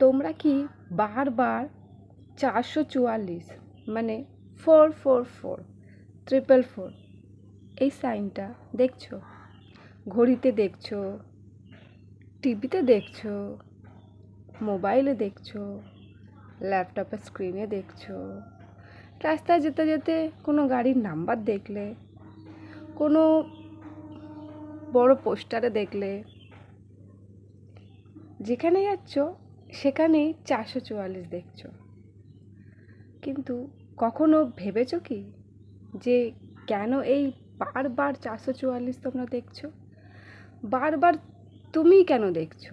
তোমরা কি বারবার চারশো চুয়াল্লিশ মানে four four four triple four এই সাইনটা দেখছ? ঘড়িতে দেখছ, টিভিতে দেখছ, মোবাইলে দেখছ, ল্যাপটপের স্ক্রিনে দেখছ, রাস্তায় যেতে যেতে কোনো গাড়ির নাম্বার দেখলে, কোনো বড় পোস্টারে দেখলে যেখানে যাচ্ছ সেখানেই চারশো চুয়াল্লিশ দেখছ। কিন্তু কখনো ভেবেছো কি যে কেন এই বারবার চারশো চুয়াল্লিশ তোমরা দেখছ? বারবার তুমি কেন দেখছ?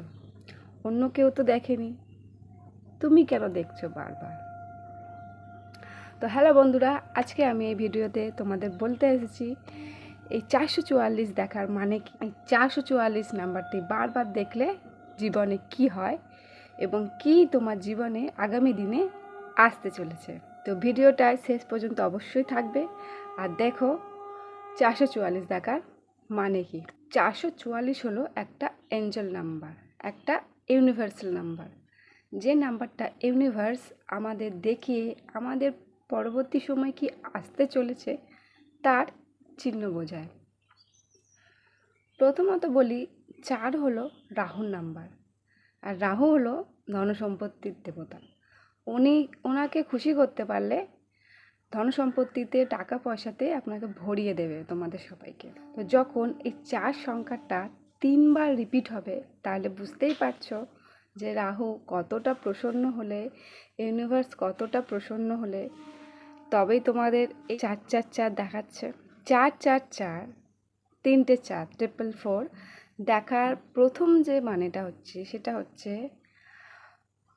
অন্য কেউ তো দেখেনি। তুমি কেন দেখছ বারবার? তো হ্যালো বন্ধুরা, আজকে আমি এই ভিডিওতে তোমাদের বলতে এসেছি, এই চারশো চুয়াল্লিশ দেখার মানে কি? এই চারশো চুয়াল্লিশ নাম্বারটি বারবার দেখলে জীবনে কি হয়? এবং কি তোমার জীবনে আগামী দিনে আসতে চলেছে। তো ভিডিওটায় শেষ পর্যন্ত অবশ্যই থাকবে। আর দেখো, চারশো চুয়াল্লিশ দেখার মানে কি? চারশো চুয়াল্লিশ হলো একটা এঞ্জেল নাম্বার একটা ইউনিভার্সাল নাম্বার যে নাম্বারটা ইউনিভার্স আমাদের দেখিয়ে, আমাদের পরবর্তী সময় কি আসতে চলেছে, তার চিহ্ন বোঝায়। প্রথমত বলি, চার হলো রাহুর নাম্বার আর রাহু হলো ধনসম্পত্তির দেবতা। উনি ওনাকে খুশি করতে পারলে ধনসম্পত্তিতে টাকা পয়সাতে আপনাকে ভরিয়ে দেবে তোমাদের সবাইকে। তো যখন এই চার সংখ্যাটা তিনবার রিপিট হবে, তাহলে বুঝতেই পারছ যে রাহু কতটা প্রসন্ন হলে ইউনিভার্স কতটা প্রসন্ন হলে, তবেই তোমাদের এই চার চার চার দেখাচ্ছে। চার চার চার, তিনটে চার ট্রিপল ফোর দেখার প্রথম যে মানেটা হচ্ছে, সেটা হচ্ছে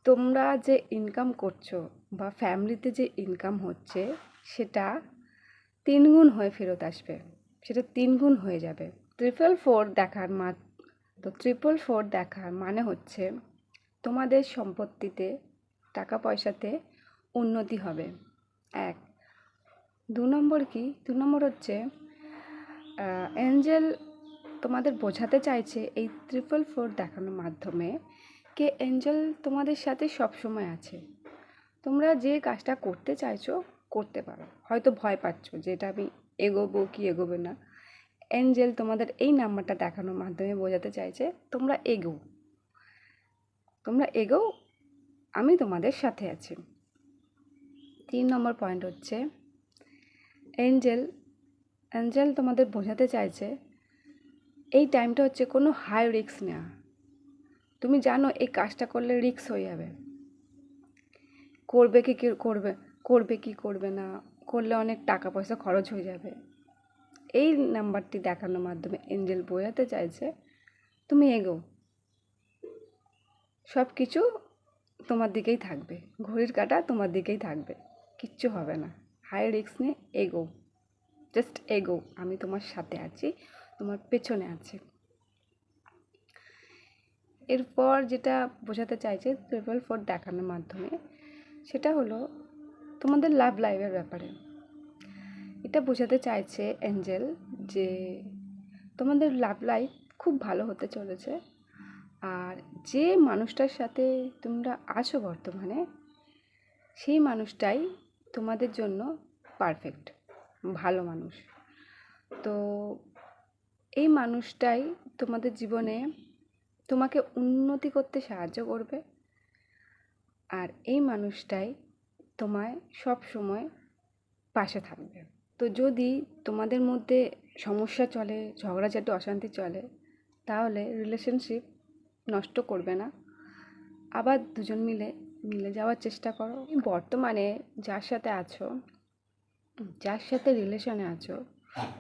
তোমরা যে ইনকাম করছ বা ফ্যামিলিতে যে ইনকাম হচ্ছে, সেটা তিনগুণ হয়ে ফেরত আসবে। সেটা তিনগুণ হয়ে যাবে। ট্রিপল ফোর দেখার মা, তো ট্রিপল ফোর দেখার মানে হচ্ছে তোমাদের সম্পত্তিতে টাকা পয়সাতে উন্নতি হবে। এক। দু নম্বর কি? দু নম্বর হচ্ছে অ্যাঞ্জেল তোমাদের বোঝাতে চাইছে এই ট্রিপল ফোর দেখানোর মাধ্যমে কে অ্যাঞ্জেল তোমাদের সাথে সব সময় আছে। তোমরা যে কাজটা করতে চাইছো, করতে পারো। হয়তো ভয় পাচ্ছ যে এটা আমি এগোবো কি এগোবে না। এঞ্জেল তোমাদের এই নাম্বারটা দেখানোর মাধ্যমে বোঝাতে চাইছে, তোমরা এগো। তোমরা এগো, আমি তোমাদের সাথে আছি। তিন নম্বর পয়েন্ট হচ্ছে এঞ্জেল অ্যাঞ্জেল তোমাদের বোঝাতে চাইছে এই টাইমটা হচ্ছে কোনো হাই রিস্ক নেওয়া তুমি জানো এই কাজটা করলে রিক্স হয়ে যাবে। করবে কি করবে করবে কি করবে না, করলে অনেক টাকা পয়সা খরচ হয়ে যাবে। এই নাম্বারটি দেখানোর মাধ্যমে এঞ্জেল বোঝাতে চাইছে, তুমি এগো। সব কিছু তোমার দিকেই থাকবে। ঘড়ির কাটা তোমার দিকেই থাকবে। কিচ্ছু হবে না। হাই রিস্ক নিয়ে এগো। জাস্ট এগো। আমি তোমার সাথে আছি। তোমার পেছনে আছে। এরপর যেটা বোঝাতে চাইছে ট্রিপল ফোর দেখানোর মাধ্যমে, সেটা হলো তোমাদের লাভ লাইফের ব্যাপারে। এটা বোঝাতে চাইছে অ্যাঞ্জেল যে তোমাদের লাভ লাইফ খুব ভালো হতে চলেছে আর যে মানুষটার সাথে তোমরা আছো বর্তমানে, সেই মানুষটাই তোমাদের জন্য পারফেক্ট ভালো মানুষ। তো এই মানুষটাই তোমাদের জীবনে তোমাকে উন্নতি করতে সাহায্য করবে। আর এই মানুষটাই তোমায় সব সময় পাশে থাকবে। তো যদি তোমাদের মধ্যে সমস্যা চলে, ঝগড়াঝাটি, অশান্তি চলে, তাহলে রিলেশনশিপ নষ্ট করবে না। আবার দুজন মিলে মিলে যাওয়ার চেষ্টা করো। বর্তমানে যার সাথে আছো, যার সাথে রিলেশনে আছো,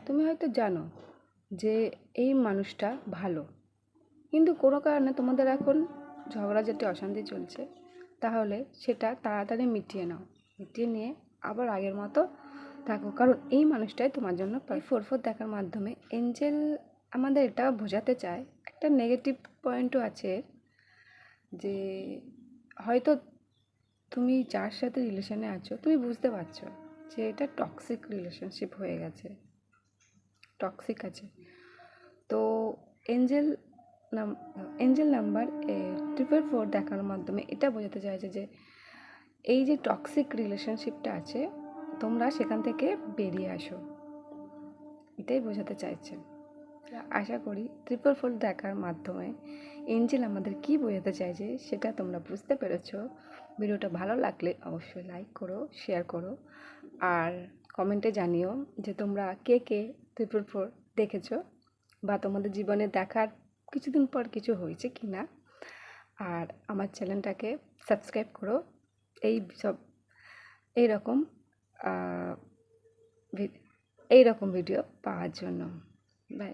তুমি হয়তো জানো যে এই মানুষটা ভালো। কিন্তু কোনো কারণে তোমাদের এখন ঝগড়াঝাটি অশান্তি চলছে, তাহলে সেটা তাড়াতাড়ি মিটিয়ে নাও। মিটিয়ে নিয়ে আবার আগের মতো থাকো। কারণ এই মানুষটাই তোমার জন্য ফোর ফোর দেখার মাধ্যমে এঞ্জেল আমাদের এটা বোঝাতে চায়। একটা নেগেটিভ পয়েন্টও আছে যে হয়তো তুমি যার সাথে রিলেশনে আছো, তুমি বুঝতে পারছ যে এটা টক্সিক রিলেশনশিপ হয়ে গেছে। টক্সিক আছে। তো এঞ্জেল নাম এঞ্জেল নাম্বার ট্রিপল ফোর দেখানোর মাধ্যমে এটা বোঝাতে চাইছে যে এই যে টক্সিক রিলেশনশিপটা আছে, তোমরা সেখান থেকে বেরিয়ে আসো। এটাই বোঝাতে চাইছে। আশা করি ট্রিপল ফোর দেখার মাধ্যমে এঞ্জেল আমাদের কি বোঝাতে চাইছে সেটা তোমরা বুঝতে পেরেছ। ভিডিওটা ভালো লাগলে অবশ্যই লাইক করো শেয়ার করো, আর কমেন্টে জানিও যে তোমরা কে কে ট্রিপল ফোর দেখেছ? বা তোমাদের জীবনে দেখার কিছুদিন পর কিছু হয়েছে কি না? আর আমার চ্যানেলটাকে সাবস্ক্রাইব করো। এই সব, এইরকম এইরকম ভিডিও পাওয়ার জন্য। বাই